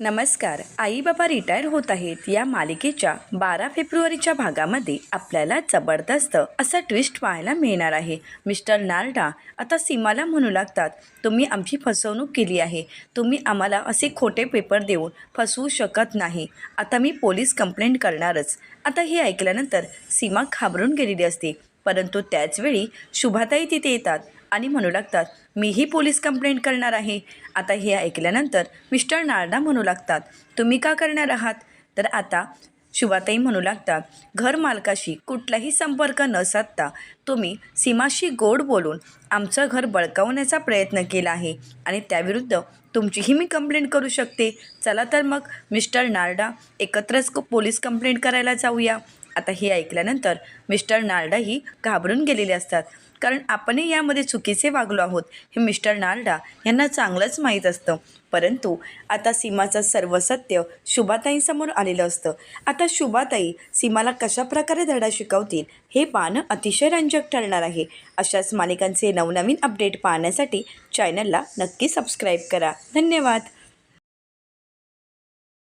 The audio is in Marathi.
नमस्कार. आई बाबा रिटायर होत आहेत. या मालिकेच्या बारा फेब्रुवारीच्या भागामध्ये आपल्याला जबरदस्त असा ट्विस्ट पाहायला मिळणार आहे. मिस्टर नारडा आता सीमाला म्हणू लागतात तुम्ही आमची फसवणूक केली आहे. तुम्ही आम्हाला असे खोटे पेपर देऊन फसवू शकत नाही. आता मी पोलीस कंप्लेंट करणारच. आता हे ऐकल्यानंतर सीमा घाबरून गेलेली असते. परंतु त्याचवेळी शुभाताई तिथे येतात आणि म्हणू लागतात मीही पोलीस कंप्लेंट करणार आहे. आता हे ऐकल्यानंतर मिस्टर नारडा म्हणू लागतात तुम्ही का करणार आहात? तर आता शुभाताई म्हणू लागतात घर मालकाशी कुठलाही संपर्क न साधता तुम्ही सीमाशी गोड बोलून आमचं घर बळकावण्याचा प्रयत्न केला आहे आणि त्याविरुद्ध तुमचीही मी कंप्लेंट करू शकते. चला तर मग मिस्टर नारडा एकत्रच पोलीस कंप्लेंट करायला जाऊया. आता हे ऐकल्यानंतर मिस्टर नारडाही घाबरून गेलेले असतात. कारण आपणही यामध्ये चुकीचे वागलो आहोत हे मिस्टर नारडा यांना चांगलंच माहीत असतं. परंतु आता सीमाचं सर्व सत्य शुभाताईंसमोर आलेलं असतं. आता शुभाताई सीमाला कशा प्रकारे धडा शिकवतील हे पाहणं अतिशय रंजक ठरणार आहे. अशाच मालिकांचे नवनवीन अपडेट पाहण्यासाठी चॅनलला नक्की सबस्क्राईब करा. धन्यवाद!